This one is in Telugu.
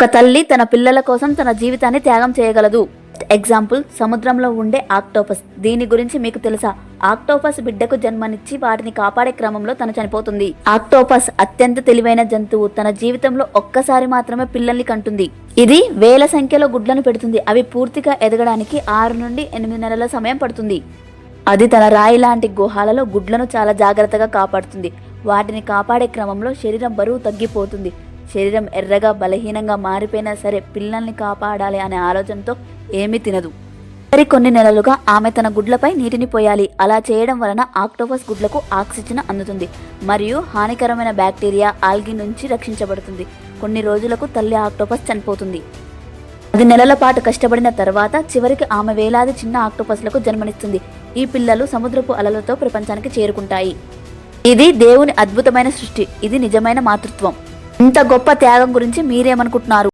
ఒక తల్లి తన పిల్లల కోసం తన జీవితాన్ని త్యాగం చేయగలదు. ఎగ్జాంపుల్ సముద్రంలో ఉండే ఆక్టోపస్. దీని గురించి మీకు తెలుసా? ఆక్టోపస్ బిడ్డకు జన్మనిచ్చి వాటిని కాపాడే క్రమంలో తను చనిపోతుంది. ఆక్టోపస్ అత్యంత తెలివైన జంతువు. తన జీవితంలో ఒక్కసారి మాత్రమే పిల్లల్ని కంటుంది. ఇది వేల సంఖ్యలో గుడ్లను పెడుతుంది. అవి పూర్తిగా ఎదగడానికి ఆరు నుండి ఎనిమిది నెలల సమయం పడుతుంది. అది తన రాయి లాంటి గుహాలలో గుడ్లను చాలా జాగ్రత్తగా కాపాడుతుంది. వాటిని కాపాడే క్రమంలో శరీరం బరువు తగ్గిపోతుంది. శరీరం ఎర్రగా బలహీనంగా మారిపోయినా సరే పిల్లల్ని కాపాడాలి అనే ఆలోచనతో ఏమీ తినదు. మరి కొన్ని నెలలుగా ఆమె తన గుడ్లపై నీటిని పోయాలి. అలా చేయడం వలన ఆక్టోపస్ గుడ్లకు ఆక్సిజన్ అందుతుంది మరియు హానికరమైన బ్యాక్టీరియా ఆల్గి నుంచి రక్షించబడుతుంది. కొన్ని రోజులకు తల్లి ఆక్టోపస్ చనిపోతుంది. పది నెలల పాటు కష్టపడిన తర్వాత చివరికి ఆమె వేలాది చిన్న ఆక్టోపస్లకు జన్మనిస్తుంది. ఈ పిల్లలు సముద్రపు అలలతో ప్రపంచానికి చేరుకుంటాయి. ఇది దేవుని అద్భుతమైన సృష్టి. ఇది నిజమైన మాతృత్వం. ఇంత గొప్ప త్యాగం గురించి మీరేమనుకుంటున్నారు?